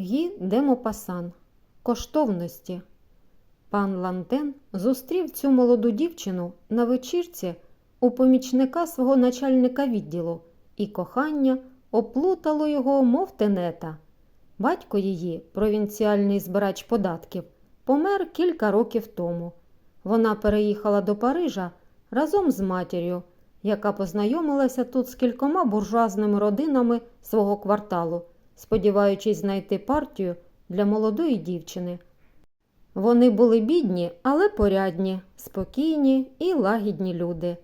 Гі де Мопасан. Коштовності. Пан Лантен зустрів цю молоду дівчину на вечірці у помічника свого начальника відділу, і кохання оплутало його, мов тенета. Батько її, провінціальний збирач податків, помер кілька років тому. Вона переїхала до Парижа разом з матір'ю, яка познайомилася тут з кількома буржуазними родинами свого кварталу, сподіваючись знайти партію для молодої дівчини. Вони були бідні, але порядні, спокійні і лагідні люди.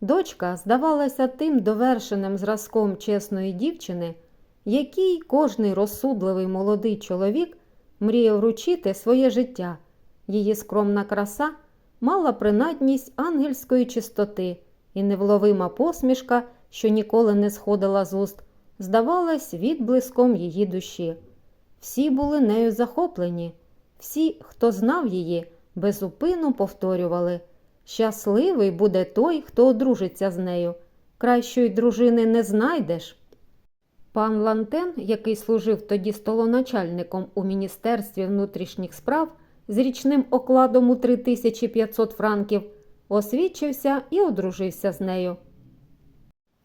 Дочка здавалася тим довершеним зразком чесної дівчини, якій кожний розсудливий молодий чоловік мріяв вручити своє життя. Її скромна краса мала принадність ангельської чистоти, і невловима посмішка, що ніколи не сходила з уст, здавалась відблиском її душі. Всі були нею захоплені, всі, хто знав її, безупину повторювали Щасливий буде той, хто одружиться з нею. Кращої дружини не знайдеш. Пан Лантен, який служив тоді столоначальником у Міністерстві внутрішніх справ з річним окладом у 3500 франків, освідчився і одружився з нею.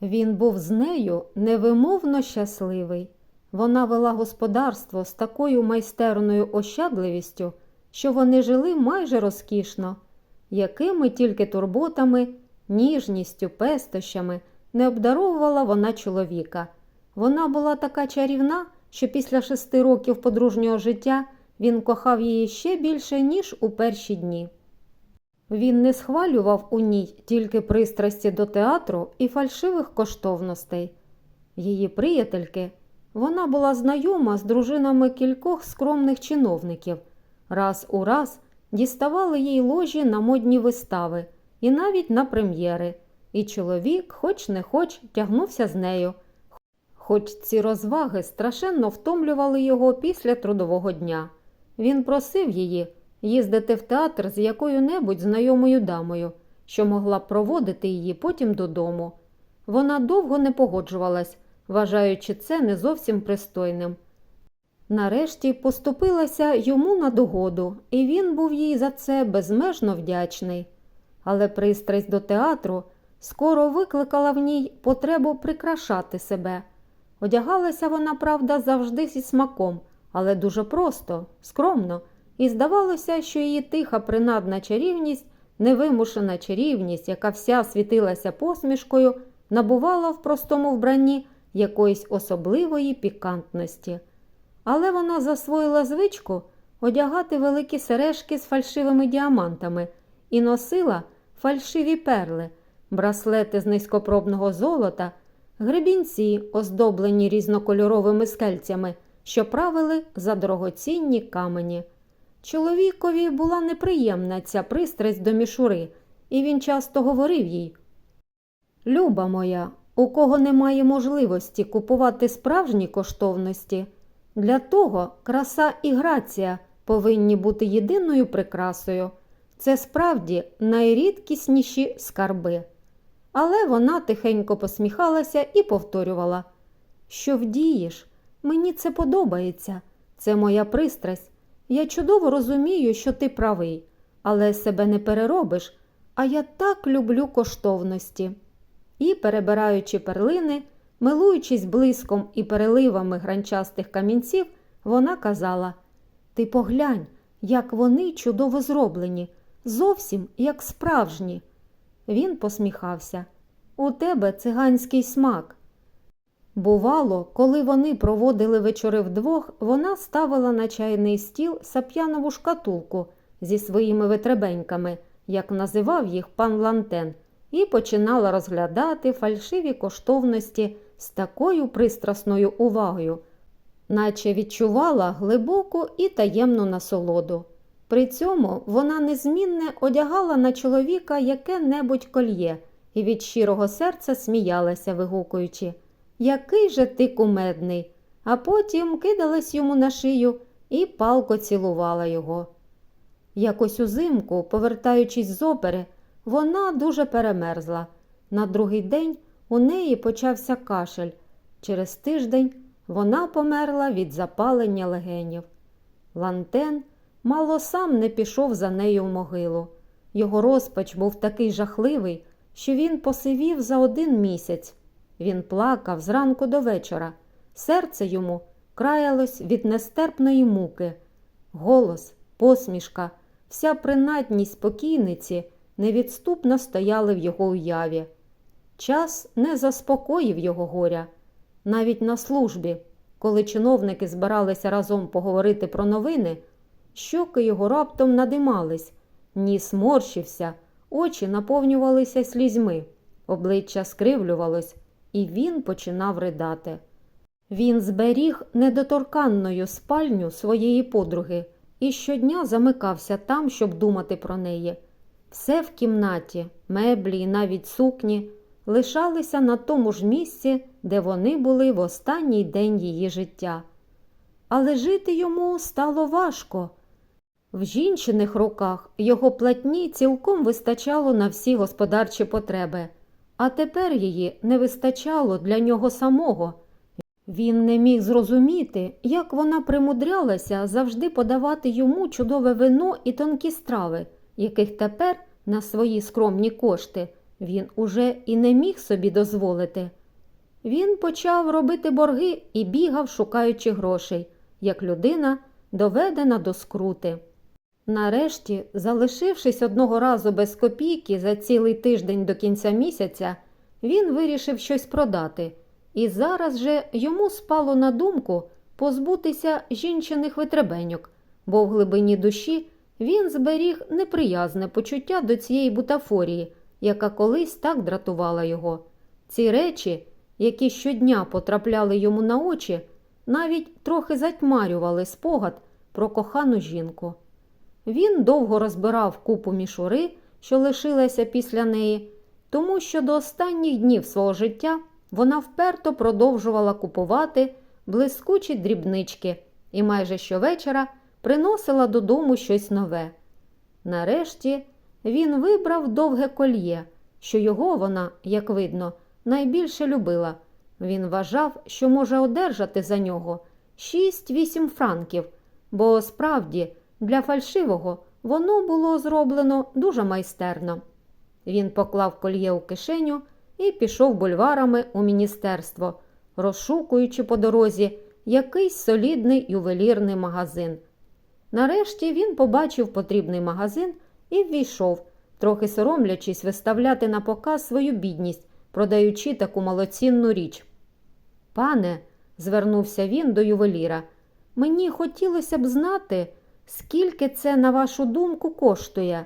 Він був з нею невимовно щасливий. Вона вела господарство з такою майстерною ощадливістю, що вони жили майже розкішно, якими тільки турботами, ніжністю, пестощами не обдаровувала вона чоловіка. Вона була така чарівна, що після шести років подружнього життя він кохав її ще більше, ніж у перші дні. Він не схвалював у ній тільки пристрасті до театру і фальшивих коштовностей. Її приятельки вона була знайома з дружинами кількох скромних чиновників, раз у раз діставали їй ложі на модні вистави і навіть на прем'єри, і чоловік, хоч не хоч, тягнувся з нею. Хоч ці розваги страшенно втомлювали його після трудового дня. Він просив її їздити в театр з якою-небудь знайомою дамою, що могла б проводити її потім додому. Вона довго не погоджувалась, вважаючи це не зовсім пристойним. Нарешті поступилася йому на догоду, і він був їй за це безмежно вдячний. Але пристрасть до театру скоро викликала в ній потребу прикрашати себе. Одягалася вона, правда, завжди зі смаком, але дуже просто, скромно, і здавалося, що її тиха принадна чарівність, невимушена чарівність, яка вся світилася посмішкою, набувала в простому вбранні якоїсь особливої пікантності. Але вона засвоїла звичку одягати великі сережки з фальшивими діамантами і носила фальшиві перли, браслети з низькопробного золота, гребінці, оздоблені різнокольоровими скельцями, що правили за дорогоцінні камені. Чоловікові була неприємна ця пристрасть до мішури, і він часто говорив їй Люба моя, у кого немає можливості купувати справжні коштовності, для того краса і грація повинні бути єдиною прикрасою. Це справді найрідкісніші скарби. Але вона тихенько посміхалася і повторювала, що вдієш, мені це подобається, це моя пристрасть. Я чудово розумію, що ти правий, але себе не переробиш, а я так люблю коштовності. І, перебираючи перлини, милуючись блиском і переливами гранчастих камінців, вона казала Ти поглянь, як вони чудово зроблені, зовсім як справжні. Він посміхався. У тебе циганський смак. Бувало, коли вони проводили вечори вдвох, вона ставила на чайний стіл сап'янову шкатулку зі своїми витребеньками, як називав їх пан Лантен, і починала розглядати фальшиві коштовності з такою пристрасною увагою, наче відчувала глибоку і таємну насолоду. При цьому вона незмінне одягала на чоловіка яке-небудь кольє і від щирого серця сміялася, вигукуючи Який же ти кумедний, а потім кидалась йому на шию і палко цілувала його. Якось узимку, повертаючись з опери, вона дуже перемерзла. На другий день у неї почався кашель. Через тиждень вона померла від запалення легенів. Лантен мало сам не пішов за нею в могилу. Його розпач був такий жахливий, що він посивів за один місяць. Він плакав зранку до вечора. Серце йому краялось від нестерпної муки. Голос, посмішка, вся принадність покійниці невідступно стояли в його уяві. Час не заспокоїв його горя. Навіть на службі, коли чиновники збиралися разом поговорити про новини, щоки його раптом надимались, ніс морщився, очі наповнювалися слізьми, обличчя скривлювалось, і він починав ридати. Він зберіг недоторканною спальню своєї подруги і щодня замикався там, щоб думати про неї. Все в кімнаті, меблі і навіть сукні лишалися на тому ж місці, де вони були в останній день її життя. Але жити йому стало важко. В жінчиних руках його платні цілком вистачало на всі господарчі потреби, а тепер її не вистачало для нього самого. Він не міг зрозуміти, як вона примудрялася завжди подавати йому чудове вино і тонкі страви, яких тепер, на свої скромні кошти, він уже і не міг собі дозволити. Він почав робити борги і бігав, шукаючи грошей, як людина, доведена до скрути. Нарешті, залишившись одного разу без копійки за цілий тиждень до кінця місяця, він вирішив щось продати, і зараз же йому спало на думку позбутися жінчиних витребеньок, бо в глибині душі він зберіг неприязне почуття до цієї бутафорії, яка колись так дратувала його. Ці речі, які щодня потрапляли йому на очі, навіть трохи затьмарювали спогад про кохану жінку. Він довго розбирав купу мішури, що лишилася після неї, тому що до останніх днів свого життя вона вперто продовжувала купувати блискучі дрібнички і майже щовечора приносила додому щось нове. Нарешті він вибрав довге кольє, що його вона, як видно, найбільше любила. Він вважав, що може одержати за нього 6-8 франків, бо справді для фальшивого воно було зроблено дуже майстерно. Він поклав кольє у кишеню і пішов бульварами у міністерство, розшукуючи по дорозі якийсь солідний ювелірний магазин. Нарешті він побачив потрібний магазин і ввійшов, трохи соромлячись виставляти на показ свою бідність, продаючи таку малоцінну річ. Пане, звернувся він до ювеліра, мені хотілося б знати, скільки це, на вашу думку, коштує.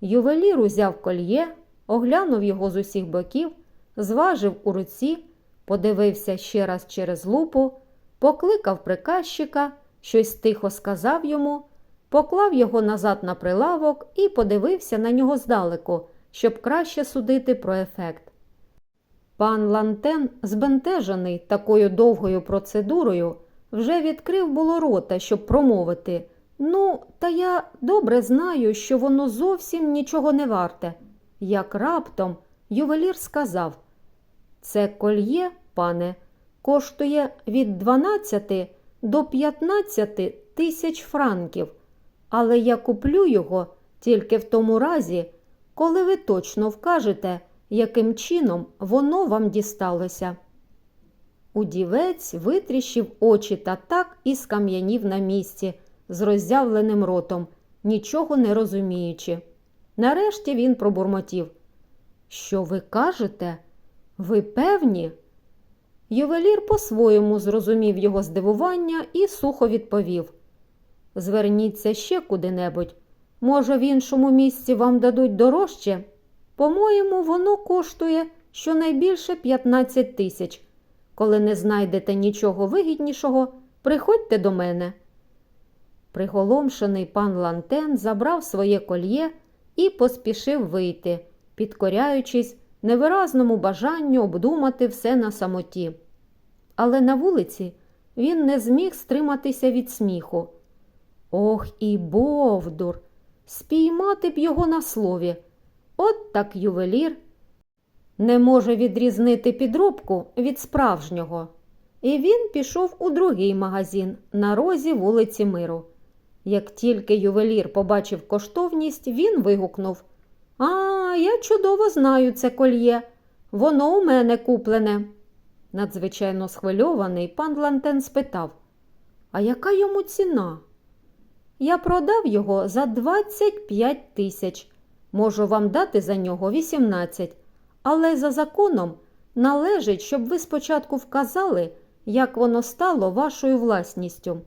Ювелір узяв кольє, оглянув його з усіх боків, зважив у руці, подивився ще раз через лупу, покликав приказчика, щось тихо сказав йому, поклав його назад на прилавок і подивився на нього здалеку, щоб краще судити про ефект. Пан Лантен, збентежений такою довгою процедурою, вже відкрив було рота, щоб промовити. Ну, та я добре знаю, що воно зовсім нічого не варте. Як раптом ювелір сказав Це кольє, пане, коштує від 12 до 15 тисяч франків, але я куплю його тільки в тому разі, коли ви точно вкажете, яким чином воно вам дісталося. Удівець витріщив очі та так і скам'янів на місці з роззявленим ротом, нічого не розуміючи. Нарешті він пробурмотів. Що ви кажете? Ви певні? Ювелір по-своєму зрозумів його здивування і сухо відповів Зверніться ще куди-небудь. Може, в іншому місці вам дадуть дорожче? По-моєму, воно коштує щонайбільше 15 тисяч. Коли не знайдете нічого вигіднішого, приходьте до мене. Приголомшений пан Лантен забрав своє кольє і поспішив вийти, підкоряючись невиразному бажанню обдумати все на самоті. Але на вулиці він не зміг стриматися від сміху. Ох і Бовдур! Спіймати б його на слові. От так ювелір не може відрізнити підробку від справжнього. і він пішов у другий магазин на розі вулиці Миру. Як тільки ювелір побачив коштовність, він вигукнув А, я чудово знаю це кольє. Воно у мене куплене. Надзвичайно схвильований пан Лантен спитав А яка йому ціна? Я продав його за 25 тисяч. Можу вам дати за нього 18, але за законом належить, щоб ви спочатку вказали, як воно стало вашою власністю.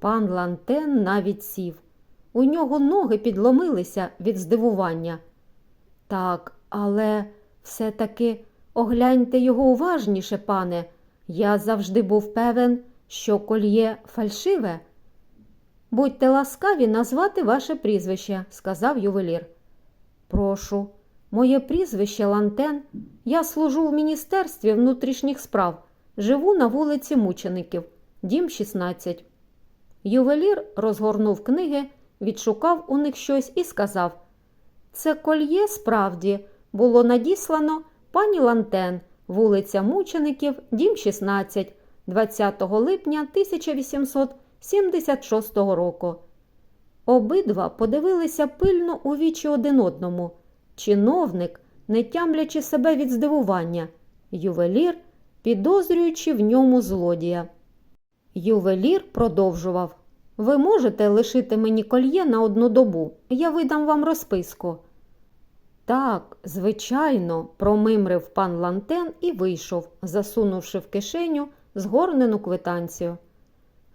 Пан Лантен навіть сів. У нього ноги підломилися від здивування. Так, але все-таки огляньте його уважніше, пане. Я завжди був певен, що кольє фальшиве. Будьте ласкаві назвати ваше прізвище, сказав ювелір. Прошу, моє прізвище Лантен. Я служу в Міністерстві внутрішніх справ. Живу на вулиці Мучеників, дім 16. Ювелір розгорнув книги, відшукав у них щось і сказав: Це кольє справді було надіслано пані Лантен, вулиця Мучеників, дім 16, 20 липня 1876 року. Обидва подивилися пильно у вічі один одному. Чиновник, не тямлячи себе від здивування, ювелір, підозрюючи в ньому злодія. Ювелір продовжував. Ви можете лишити мені кольє на одну добу, я видам вам розписку. Так, звичайно, промимрив пан Лантен і вийшов, засунувши в кишеню згорнену квитанцію.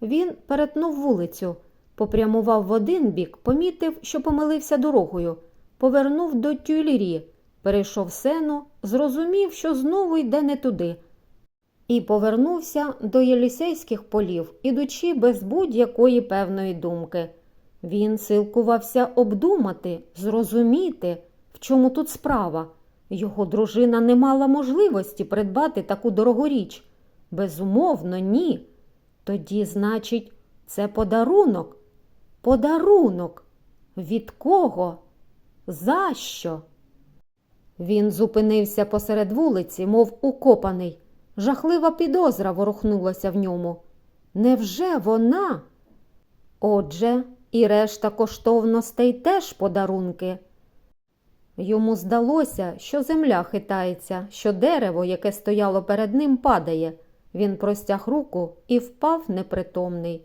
Він перетнув вулицю, попрямував в один бік, помітив, що помилився дорогою, повернув до тюлірі, перейшов сену, зрозумів, що знову йде не туди, і повернувся до Єлісейських полів, ідучи без будь-якої певної думки. Він силкувався обдумати, зрозуміти, в чому тут справа. Його дружина не мала можливості придбати таку дорогу річ. Безумовно, ні. Тоді, значить, це подарунок. Подарунок. Від кого? За що? Він зупинився посеред вулиці, мов укопаний. Жахлива підозра ворухнулася в ньому. Невже вона? Отже, і решта коштовностей теж подарунки. Йому здалося, що земля хитається, що дерево, яке стояло перед ним, падає. Він простяг руку і впав непритомний.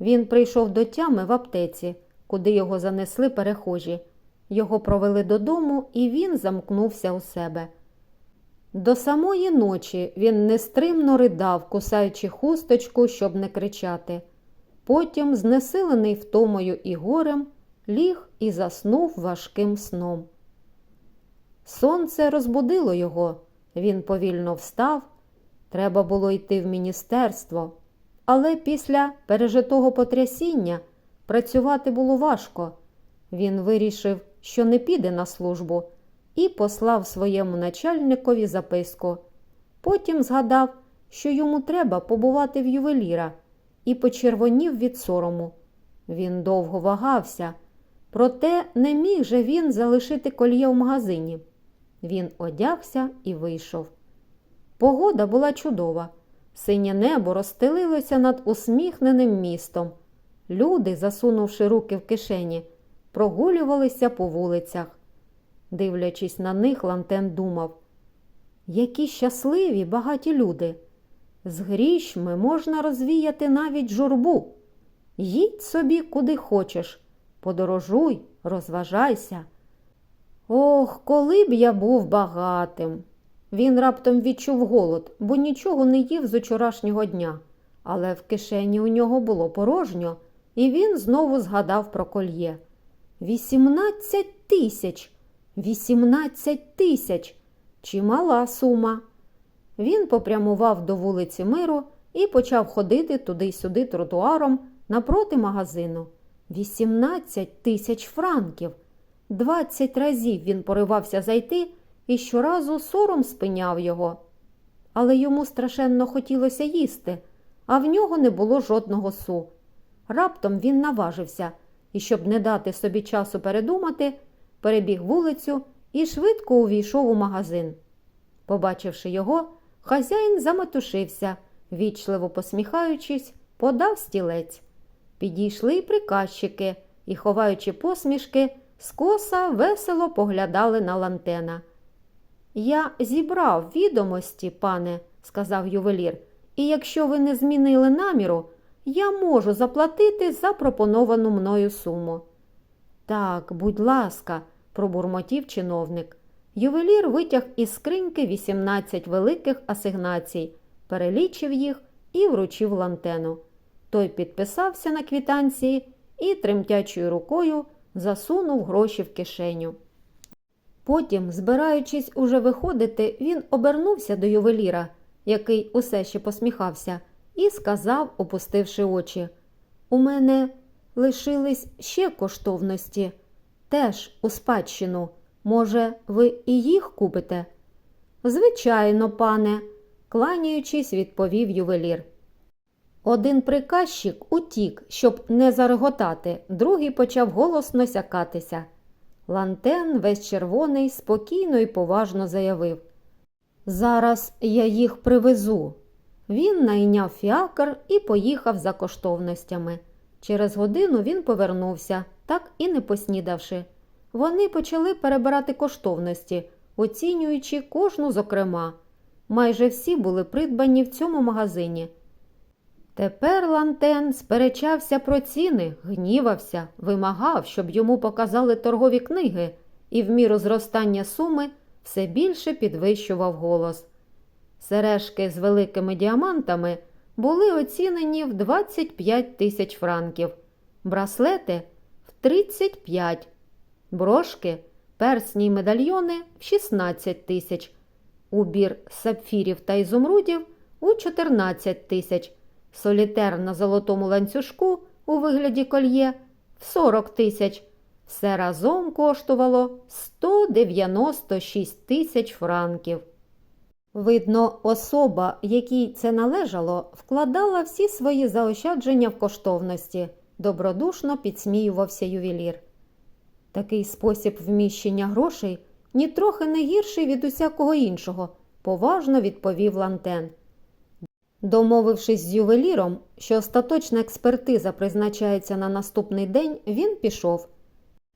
Він прийшов до тями в аптеці, куди його занесли перехожі. Його провели додому, і він замкнувся у себе. До самої ночі він нестримно ридав, кусаючи хусточку, щоб не кричати. Потім, знесилений втомою і горем, ліг і заснув важким сном. Сонце розбудило його. Він повільно встав. Треба було йти в міністерство, але після пережитого потрясіння працювати було важко. Він вирішив, що не піде на службу, і послав своєму начальникові записку. Потім згадав, що йому треба побувати в ювеліра, і почервонів від сорому. Він довго вагався, проте не міг же він залишити кольє в магазині. Він одягся і вийшов. Погода була чудова. Синє небо розстелилося над усміхненим містом. Люди, засунувши руки в кишені, прогулювалися по вулицях. Дивлячись на них, Лантен думав, які щасливі багаті люди. З грішми можна розвіяти навіть журбу. Їдь собі куди хочеш, подорожуй, розважайся. Ох, коли б я був багатим. Він раптом відчув голод, бо нічого не їв з учорашнього дня, але в кишені у нього було порожньо, і він знову згадав про кольє. Вісімнадцять тисяч. Вісімнадцять тисяч. Чимала сума. Він попрямував до вулиці Миру і почав ходити туди-сюди тротуаром напроти магазину. Вісімнадцять тисяч франків. Двадцять разів він поривався зайти і щоразу сором спиняв його. Але йому страшенно хотілося їсти, а в нього не було жодного су. Раптом він наважився і, щоб не дати собі часу передумати, перебіг вулицю і швидко увійшов у магазин. Побачивши його, хазяїн заметушився вічливо посміхаючись, подав стілець. Підійшли й приказчики і, ховаючи посмішки, скоса весело поглядали на лантена. Я зібрав відомості, пане, сказав ювелір, і якщо ви не змінили наміру, я можу заплатити запропоновану мною суму. Так, будь ласка, пробурмотів чиновник. Ювелір витяг із скриньки 18 великих асигнацій, перелічив їх і вручив лантену. Той підписався на квітанції і тремтячою рукою засунув гроші в кишеню. Потім, збираючись уже виходити, він обернувся до ювеліра, який усе ще посміхався, і сказав, опустивши очі: У мене лишились ще коштовності, теж у спадщину. Може, ви і їх купите? Звичайно, пане, кланяючись, відповів ювелір. Один приказчик утік, щоб не зареготати, другий почав голосно сякатися. Лантен, весь червоний, спокійно і поважно заявив Зараз я їх привезу. Він найняв фіакр і поїхав за коштовностями. Через годину він повернувся, так і не поснідавши. Вони почали перебирати коштовності, оцінюючи кожну зокрема. Майже всі були придбані в цьому магазині. Тепер Лантен сперечався про ціни, гнівався, вимагав, щоб йому показали торгові книги, і в міру зростання суми все більше підвищував голос. Сережки з великими діамантами були оцінені в 25 тисяч франків, браслети 35, брошки, персні й медальйони в 16 тисяч, убір сапфірів та ізумрудів у 14 тисяч, солітер на золотому ланцюжку у вигляді кольє в 40 тисяч. Все разом коштувало 196 тисяч франків. Видно, особа, якій це належало, вкладала всі свої заощадження в коштовності, добродушно підсміювався ювелір. Такий спосіб вміщення грошей нітрохи не гірший від усякого іншого, поважно відповів Лантен. Домовившись з ювеліром, що остаточна експертиза призначається на наступний день, він пішов.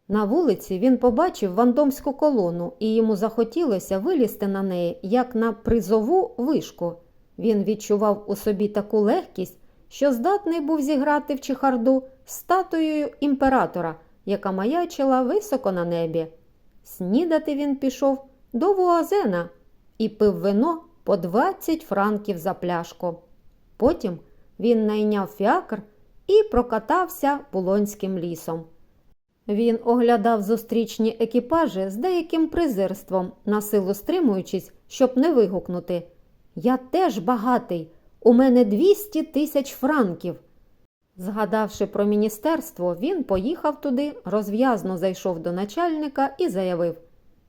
На вулиці він побачив вандомську колону, і йому захотілося вилізти на неї, як на призову вишку. Він відчував у собі таку легкість, що здатний був зіграти в чехарду статуєю імператора, яка маячила високо на небі. Снідати він пішов до Вуазена і пив вино по 20 франків за пляшку. Потім він найняв фіакр і прокатався Булонським лісом. Він оглядав зустрічні екіпажі з деяким презирством, на силу стримуючись, щоб не вигукнути. Я теж багатий, у мене 200 тисяч франків. Згадавши про міністерство, він поїхав туди, розв'язно зайшов до начальника і заявив: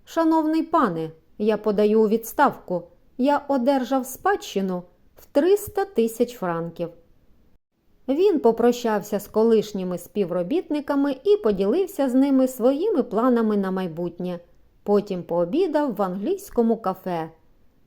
Шановний пане, я подаю відставку. Я одержав спадщину в 300 тисяч франків. Він попрощався з колишніми співробітниками і поділився з ними своїми планами на майбутнє. Потім пообідав в англійському кафе.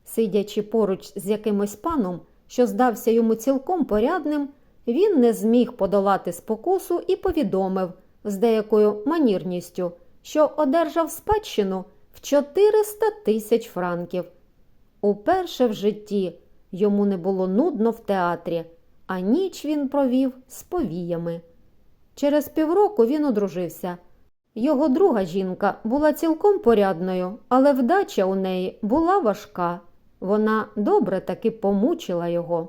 Сидячи поруч з якимось паном, що здався йому цілком порядним, він не зміг подолати спокусу і повідомив з деякою манірністю, що одержав спадщину в 400 тисяч франків. Уперше в житті йому не було нудно в театрі а ніч він провів з повіями. Через півроку він одружився. Його друга жінка була цілком порядною, але вдача у неї була важка. Вона добре таки помучила його.